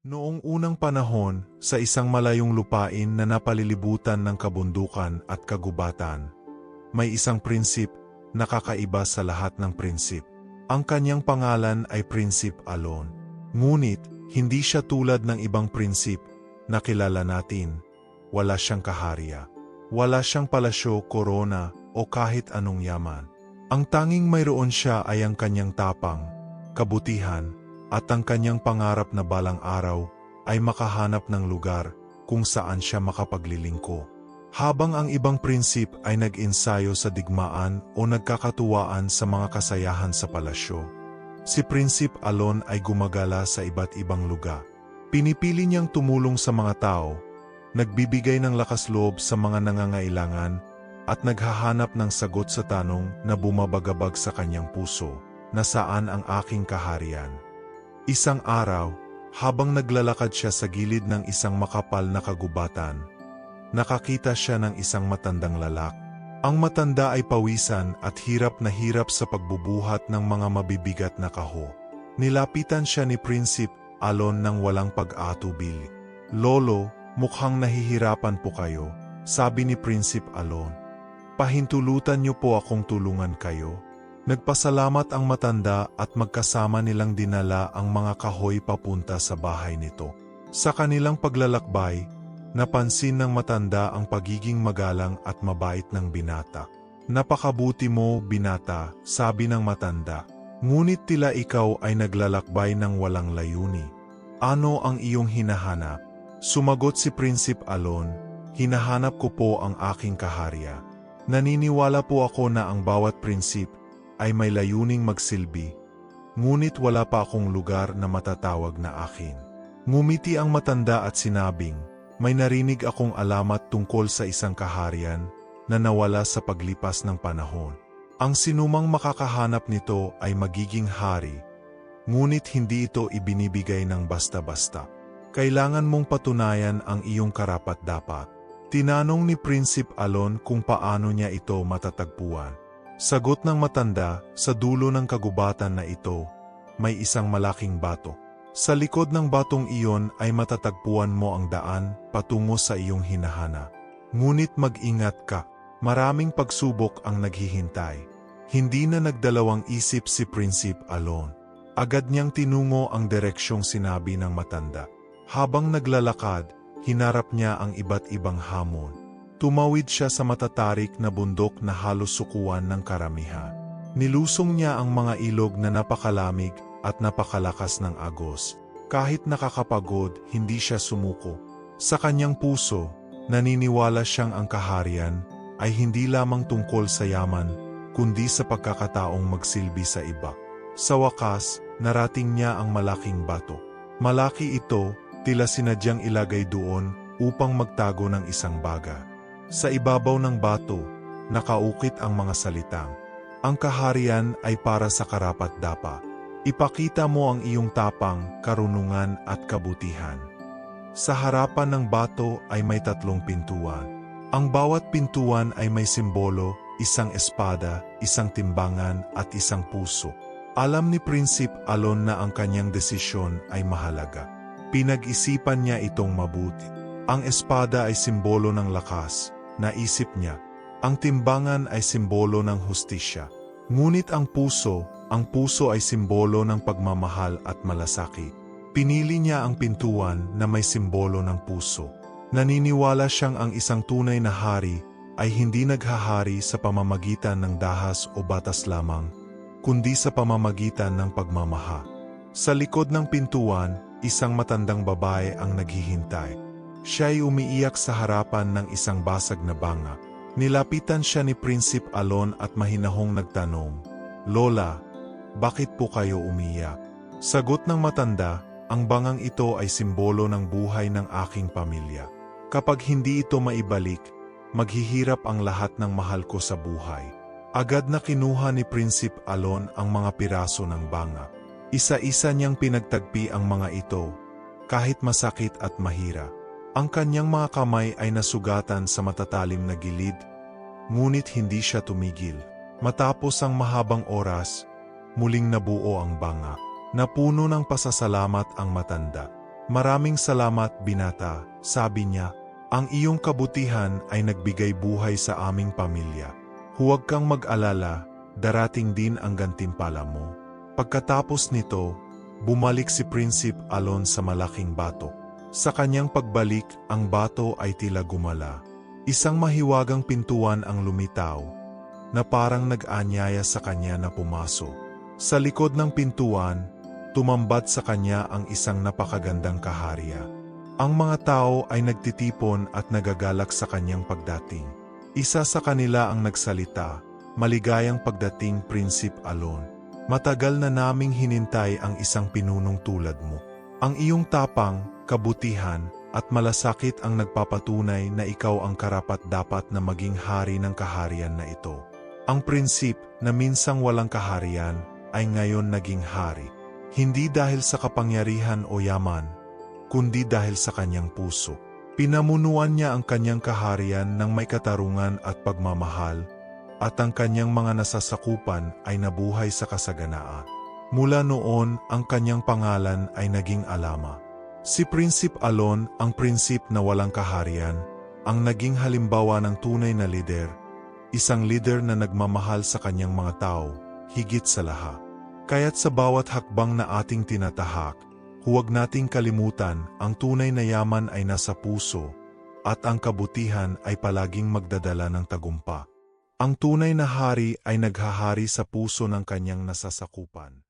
Noong unang panahon, sa isang malayong lupain na napalilibutan ng kabundukan at kagubatan, may isang prinsip na kakaiba sa lahat ng prinsip. Ang kanyang pangalan ay Prinsip Alon. Ngunit, hindi siya tulad ng ibang prinsip na kilala natin. Wala siyang kaharya. Wala siyang palasyo, korona, o kahit anong yaman. Ang tanging mayroon siya ay ang kanyang tapang, kabutihan, at ang kanyang pangarap na balang araw ay makahanap ng lugar kung saan siya makapaglilingko. Habang ang ibang prinsip ay nag-ensayo sa digmaan o nagkakatuwaan sa mga kasayahan sa palasyo, si Prinsip Alon ay gumagala sa iba't ibang lugar. Pinipili niyang tumulong sa mga tao, nagbibigay ng lakas loob sa mga nangangailangan, at naghahanap ng sagot sa tanong na bumabagabag sa kanyang puso, na saan ang aking kaharian. Isang araw, habang naglalakad siya sa gilid ng isang makapal na kagubatan, nakakita siya ng isang matandang lalak. Ang matanda ay pawisan at hirap na hirap sa pagbubuhat ng mga mabibigat na kaho. Nilapitan siya ni Prinsip Alon ng walang pag-atubili. Lolo, mukhang nahihirapan po kayo, sabi ni Prinsip Alon. Pahintulutan niyo po akong tulungan kayo. Nagpasalamat ang matanda at magkasama nilang dinala ang mga kahoy papunta sa bahay nito. Sa kanilang paglalakbay, napansin ng matanda ang pagiging magalang at mabait ng binata. Napakabuti mo, binata, sabi ng matanda. Ngunit tila ikaw ay naglalakbay ng walang layuni. Ano ang iyong hinahanap? Sumagot si Prinsip Alon, hinahanap ko po ang aking kaharya. Naniniwala po ako na ang bawat prinsip ay may layuning magsilbi, ngunit wala pa akong lugar na matatawag na akin. Ngumiti ang matanda at sinabing, may narinig akong alamat tungkol sa isang kaharian na nawala sa paglipas ng panahon. Ang sinumang makakahanap nito ay magiging hari, ngunit hindi ito ibinibigay ng basta-basta. Kailangan mong patunayan ang iyong karapat-dapat. Tinanong ni Prinsip Alon kung paano niya ito matatagpuan. Sagot ng matanda, sa dulo ng kagubatan na ito, may isang malaking bato. Sa likod ng batong iyon ay matatagpuan mo ang daan patungo sa iyong hinahana. Ngunit mag-ingat ka, maraming pagsubok ang naghihintay. Hindi na nagdalawang isip si Prinsip Alon. Agad niyang tinungo ang direksyong sinabi ng matanda. Habang naglalakad, hinarap niya ang iba't ibang hamon. Tumawid siya sa matatarik na bundok na halos sukuan ng karamihan. Nilusong niya ang mga ilog na napakalamig at napakalakas ng agos. Kahit nakakapagod, hindi siya sumuko. Sa kanyang puso, naniniwala siyang ang kaharian ay hindi lamang tungkol sa yaman, kundi sa pagkakataong magsilbi sa iba. Sa wakas, narating niya ang malaking bato. Malaki ito, tila sinadyang ilagay doon upang magtago ng isang baga. Sa ibabaw ng bato, nakaukit ang mga salitang, Ang kaharian ay para sa karapat-dapa. Ipakita mo ang iyong tapang, karunungan at kabutihan. Sa harapan ng bato ay may tatlong pintuan. Ang bawat pintuan ay may simbolo, isang espada, isang timbangan at isang puso. Alam ni Prinsip Alon na ang kanyang desisyon ay mahalaga. Pinag-isipan niya itong mabuti. Ang espada ay simbolo ng lakas, naisip niya. Ang timbangan ay simbolo ng hustisya. Ngunit ang puso, ang puso ay simbolo ng pagmamahal at malasakit. Pinili niya ang pintuan na may simbolo ng puso. Naniniwala siyang ang isang tunay na hari ay hindi naghahari sa pamamagitan ng dahas o batas lamang, kundi sa pamamagitan ng pagmamaha. Sa likod ng pintuan, isang matandang babae ang naghihintay. Siya ay umiiyak sa harapan ng isang basag na banga. Nilapitan siya ni Prinsip Alon at mahinahong nagtanong, Lola, bakit po kayo umiyak? Sagot ng matanda, ang bangang ito ay simbolo ng buhay ng aking pamilya. Kapag hindi ito maibalik, maghihirap ang lahat ng mahal ko sa buhay. Agad na kinuha ni Prinsip Alon ang mga piraso ng banga. Isa-isa niyang pinagtagpi ang mga ito, kahit masakit at mahirap. Ang kanyang mga kamay ay nasugatan sa matatalim na gilid, ngunit hindi siya tumigil. Matapos ang mahabang oras, muling nabuo ang banga. Napuno ng pasasalamat ang matanda. Maraming salamat, binata, sabi niya. Ang iyong kabutihan ay nagbigay buhay sa aming pamilya. Huwag kang mag-alala, darating din ang gantimpala mo. Pagkatapos nito, bumalik si Prinsip Alon sa malaking bato. Sa kanyang pagbalik, ang bato ay tila gumala. Isang mahiwagang pintuan ang lumitaw, na parang nag-anyaya sa kanya na pumasok. Sa likod ng pintuan, tumambat sa kanya ang isang napakagandang kaharya. Ang mga tao ay nagtitipon at nagagalak sa kanyang pagdating. Isa sa kanila ang nagsalita, maligayang pagdating Prinsip Alon. Matagal na naming hinintay ang isang pinunong tulad mo. Ang iyong tapang, kabutihan, at malasakit ang nagpapatunay na ikaw ang karapat-dapat na maging hari ng kaharian na ito. Ang prinsip na minsang walang kaharian ay ngayon naging hari. Hindi dahil sa kapangyarihan o yaman, kundi dahil sa kanyang puso. Pinamunuan niya ang kanyang kaharian ng may katarungan at pagmamahal, at ang kanyang mga nasasakupan ay nabuhay sa kasaganaan. Mula noon, ang kanyang pangalan ay naging alama. Si Prinsip Alon, ang prinsip na walang kaharian, ang naging halimbawa ng tunay na lider, isang lider na nagmamahal sa kanyang mga tao, higit sa lahat. Kaya't sa bawat hakbang na ating tinatahak, huwag nating kalimutan ang tunay na yaman ay nasa puso, at ang kabutihan ay palaging magdadala ng tagumpa. Ang tunay na hari ay naghahari sa puso ng kanyang nasasakupan.